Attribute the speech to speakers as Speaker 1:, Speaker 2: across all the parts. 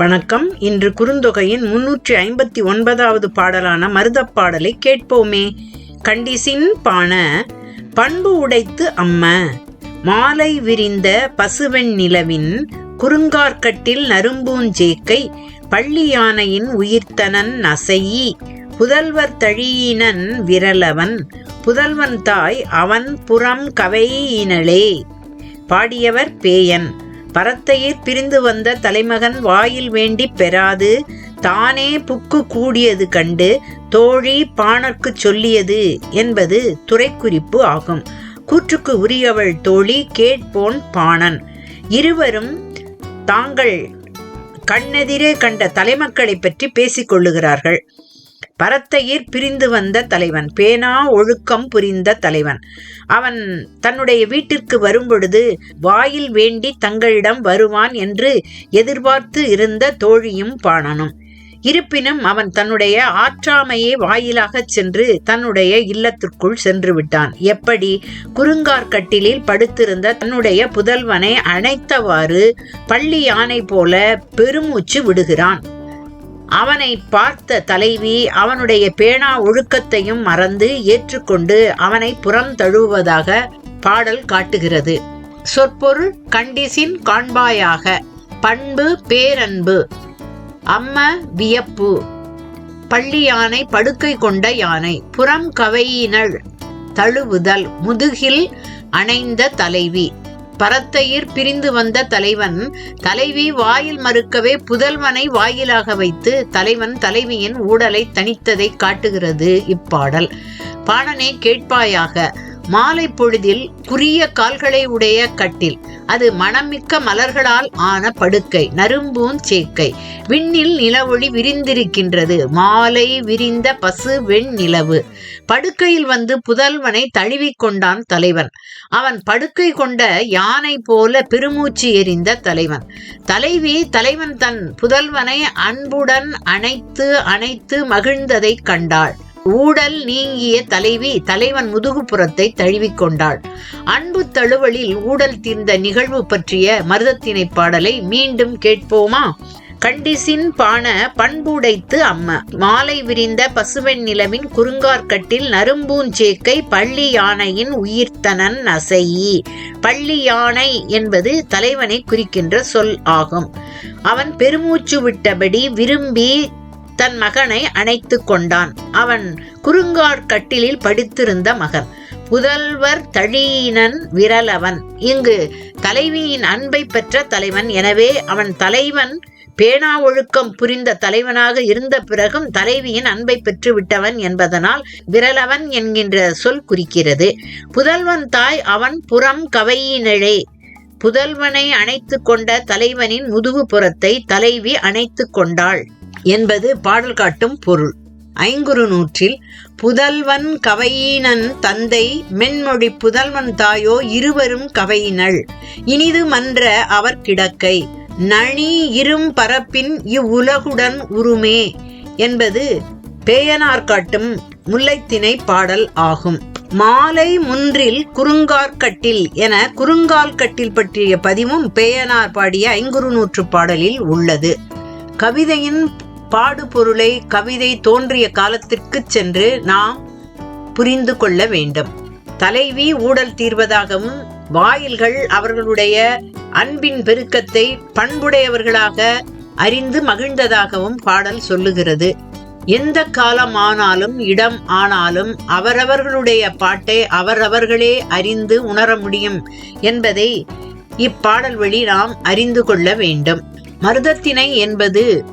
Speaker 1: வணக்கம். இன்று குறுந்தொகையின் முன்னூற்றி ஐம்பத்தி ஒன்பதாவது பாடலான மருதப்பாடலை கேட்போமே. கண்டிசின் பான பண்பு உடைத்து அம்ம மாலை விரிந்த பசுவெண் நிலவின் குறுங்கார்கட்டில் நரும்பூஞ்சேக்கை பள்ளி யானையின் உயிர்த்தனன் நசையி புதல்வர் தழியினன் விரலவன் புதல்வன் தாய் அவன் புறம் கவையினளே. பாடியவர் பேயன். பரத்தையிற் பிரிந்து வந்த தலைமகன் வாயில் வேண்டி பெறாது தானே புக்கு கூடியது கண்டு தோழி பாணர்க்கு சொல்லியது என்பது துறைக்குறிப்பு ஆகும். கூற்றுக்கு உரியவள் தோழி கேட்போன் பாணன். இருவரும் தாங்கள் கண்ணெதிரே கண்ட தலைமக்களைப் பற்றி பேசிக் கொள்ளுகிறார்கள். பரத்தையிற் பிரிந்து வந்த தலைவன் பேனா ஒழுக்கம் புரிந்த தலைவன். அவன் தன்னுடைய வீட்டிற்கு வரும்பொழுது வாயில் வேண்டி தங்களிடம் வருவான் என்று எதிர்பார்த்து இருந்த தோழியும் பாணனும். இருப்பினும் அவன் தன்னுடைய ஆற்றாமையே வாயிலாகச் சென்று தன்னுடைய இல்லத்திற்குள் சென்று விட்டான். எப்படி? குறுங்கார்கட்டிலில் படுத்திருந்த தன்னுடைய புதல்வனை அணைத்தவாறு பள்ளி யானை போல பெருமூச்சு விடுகிறான். அவனை பார்த்த தலைவி அவனுடைய பேனா ஒழுக்கத்தையும் மறந்து ஏற்றுக்கொண்டு அவனை புறம் தழுவுவதாக பாடல் காட்டுகிறது. சொற்பொருள் கண்டிசின் காண்பாயாக பண்பு பேரன்பு அம்ம வியப்பு பள்ளி யானை படுக்கை கொண்ட யானை புறம் கவையினள் தழுவுதல் முதுகில் அணைந்த தலைவி. பரத்தையிர் பிரிந்து வந்த தலைவன் தலைவி வாயில் மறுக்கவே புதல்வனை வாயிலாக வைத்து தலைவன் தலைவியின் ஊடலை தனித்ததை காட்டுகிறது இப்பாடல். பாடனை கேட்பாயாக. மாலை பொழுதில் குரிய கால்களை உடைய கட்டில். அது மணமிக்க மலர்களால் ஆன படுக்கை நரும்பூன் சேக்கை விண்ணில் நிலவொளி விரிந்திருக்கின்றது. மாலை விரிந்த பசு வெண் நிலவு. படுக்கையில் வந்து புதல்வனை தழுவிக்கொண்டான் தலைவன். அவன் படுக்கை கொண்ட யானை போல பெருமூச்சு எறிந்த தலைவன். தலைவி தலைவன் தன் புதல்வனை அன்புடன் அணைத்து அணைத்து மகிழ்ந்ததை கண்டாள். ஊடல் நீங்கிய தலைவி தலைவன் முதுகுப்புறத்தை தழுவிக்கொண்டாள் அன்பு தழுவலில் ஊடல் தீர்ந்த நிகழ்வு பற்றிய மருதத்தினை பாடலை மீண்டும் கேட்போமா? கண்டிசின் பான பண்புடைத்து அம்ம. மாலை விரிந்த பசுவெண் நிலவின் குறுங்கார்கட்டில் நரும்பூஞ்சேக்கை பள்ளி யானையின் உயிர்த்தனன் அசையி. பள்ளி யானை என்பது தலைவனை குறிக்கின்ற சொல் ஆகும். அவன் பெருமூச்சு விட்டபடி விரும்பி தன் மகனை அணைத்து கொண்டான். அவன் குறுங்கார் கட்டிலில் படித்திருந்த மகன். புதல்வர் தழியினன் விரலவன் இங்கு தலைவியின் அன்பை பெற்ற தலைவன். எனவே அவன் தலைவன் பேனா ஒழுக்கம் புரிந்த தலைவனாக இருந்த பிறகும் தலைவியின் அன்பை பெற்று விட்டவன் என்பதனால் விரலவன் என்கின்ற சொல் குறிக்கிறது. புதல்வன் தாய் அவன் புறம் கவையினழே புதல்வனை அணைத்து கொண்ட தலைவனின் முதுகு புறத்தை தலைவி அணைத்து கொண்டாள். என்பது பாடல் காட்டும் பொருள். ஐங்குறு நூற்றில் புதல்வன் கவையினன் தந்தை மென்மொழி புதல்வன் தாயோ இருவரும் கவையினள். இனிது மன்ற அவர் கிடக்கை. நனி இரும் பரப்பின் இவ்வுலகுடன் உருமே என்பது பேயனார் காட்டும் முல்லைத்திணை பாடல் ஆகும். மாலை முன்றில் குறுங்கார்கட்டில் என குறுங்கால்கட்டில் பற்றிய பதிவும் பேயனார் பாடிய ஐங்குறு நூற்று பாடலில் உள்ளது. கவிதையின் பாடுபொருளை கவிதை தோன்றிய காலத்திற்கு சென்று நாம் புரிந்து கொள்ள வேண்டும். தலைவி ஊடல் தீர்வதாகவும் வாயில்கள் அவர்களுடைய அன்பின் பெருக்கத்தை பண்புடையவர்களாக அறிந்து மகிழ்ந்ததாகவும் பாடல் சொல்லுகிறது. எந்த காலம் ஆனாலும் இடம் ஆனாலும் அவரவர்களுடைய பாட்டை அவரவர்களே அறிந்து உணர முடியும் என்பதை இப்பாடல் வழி நாம் அறிந்து கொள்ள வேண்டும். மருதத்திணை என்பது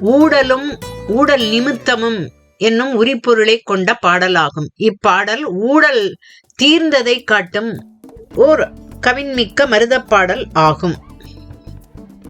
Speaker 1: ஊடலும் ஊடல் நிமித்தமும் என்னும் உரிப்பொருளை கொண்ட பாடலாகும். இப்பாடல் ஊடல் தீர்ந்ததை காட்டும் ஓர் கவின்மிக்க மருதப்பாடல் ஆகும்.